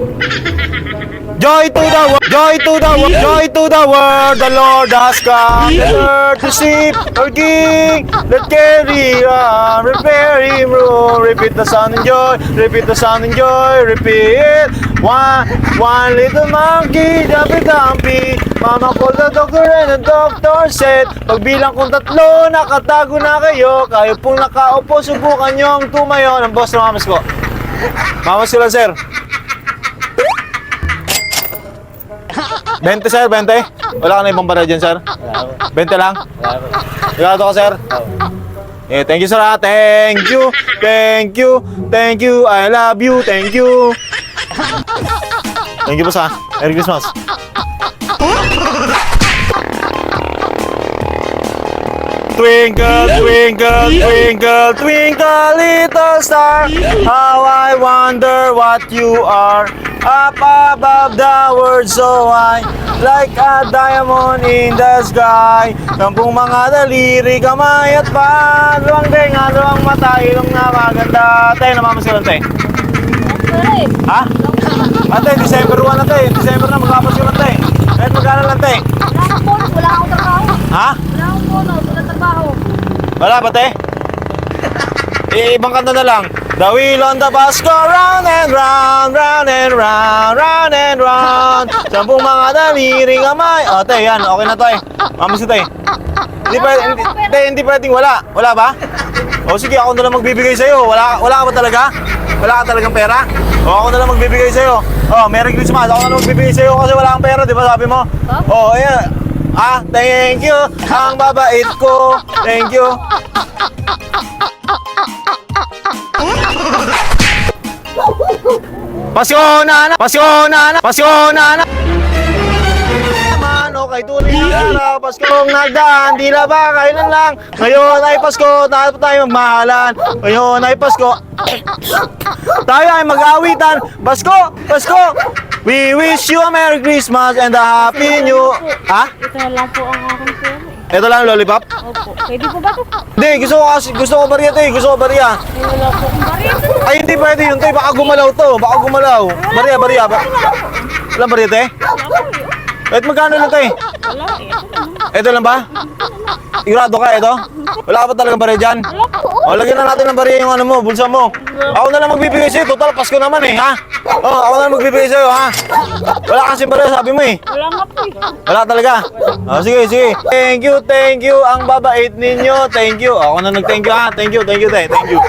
Joy to the world, joy to the world, joy to the world, the Lord has come, the earth save our King. Let carry on, repair him room, repeat the sound and joy, repeat the sound and joy, repeat. One, one little monkey, jumpy dumpy, Mama called the doctor and the doctor said, pagbilang kong tatlo, nakatago na kayo, kayo pong nakaupo, subukan nyo ang tumayo ng boss ng mamas ko. Mamas ko sir. 20 sir, 20? Wala ka na ibang bara dyan sir? 20 lang? Sigurado ka sir? Eh, thank you sir ah. Thank you, thank you, thank you, I love you, thank you. Thank you boss ah. Merry Christmas. Twinkle, twinkle, twinkle, twinkle, little star. How I wonder what you are. Up above the world so high, like a diamond in the sky. Kampung mga daliri, kamay at paan. Luwang tenga, luwang mata, ilong na maganda. Tayo, namamasilan tayo. Ha? Ate, December 1 na tayo. December na, magpapasko na tayo. Kahit magkano lang tayo. Wala akong bonus, wala akong trabaho. Ha? Wala akong bonus, wala trabaho. Wala ba, te? Eh, ibang kanta na lang. The wheel on the bus go round and round, round and round, round and round. Sampung mga daliri kamay. O, te, yan. Okay na to, eh. Mamis te. Hindi, pwede, hindi, te, hindi pwedeng wala. Wala ba? O, sige, ako na lang magbibigay sa'yo. Wala, wala ka ba talaga? Wala ka talagang pera? O, ako na lang magbibigay sa'yo. O, Merry Christmas. Ako na lang magbibigay sa'yo kasi wala kang pera, di ba sabi mo? O, ayan. Ah, thank you. Ang babait ko. Thank you. Pasko na na! Pasko na na! Pasko na na! Naman, okay, tuloy na araw. Paskong nagdaan, di na ba kailan lang? Ngayon ay Pasko, tayo tayo magmahalan. Ngayon ay Pasko. tayo ay mag-awitan. Pasko! Pasko! We wish you a Merry Christmas and a Happy New... Ha? Ito na lang po ang aking pera. Eh. Ito lang, lollipop? Opo. Pwede po ba ito? Hindi, gusto ko kasi, gusto ko bariya to eh. Gusto ko bariya. Wala po barito. Ay, hindi pwede yun, te. Baka gumalaw to. Baka gumalaw. Bariya, bariya. Ba Walang bariya, te? Kahit magkano lang, te? Wala eh. Ito lang. Ba? Sigurado ka, ito? Wala ka pa talagang bariya dyan? Wala. O, lagyan na natin ng bariya yung ano mo, bulsa mo. Ako na lang magbibigay sa'yo. Total, Pasko naman eh, ha? Oo, ako na lang magbibigay sa'yo, ha? Wala kasi bariya, sabi mo eh. Wala nga po eh. Wala talaga. Oh, sige, sige. Thank you, thank you. Ang babait ninyo. Thank you. Ako na nag-thank you ha. Thank you, thank you, te. Thank you.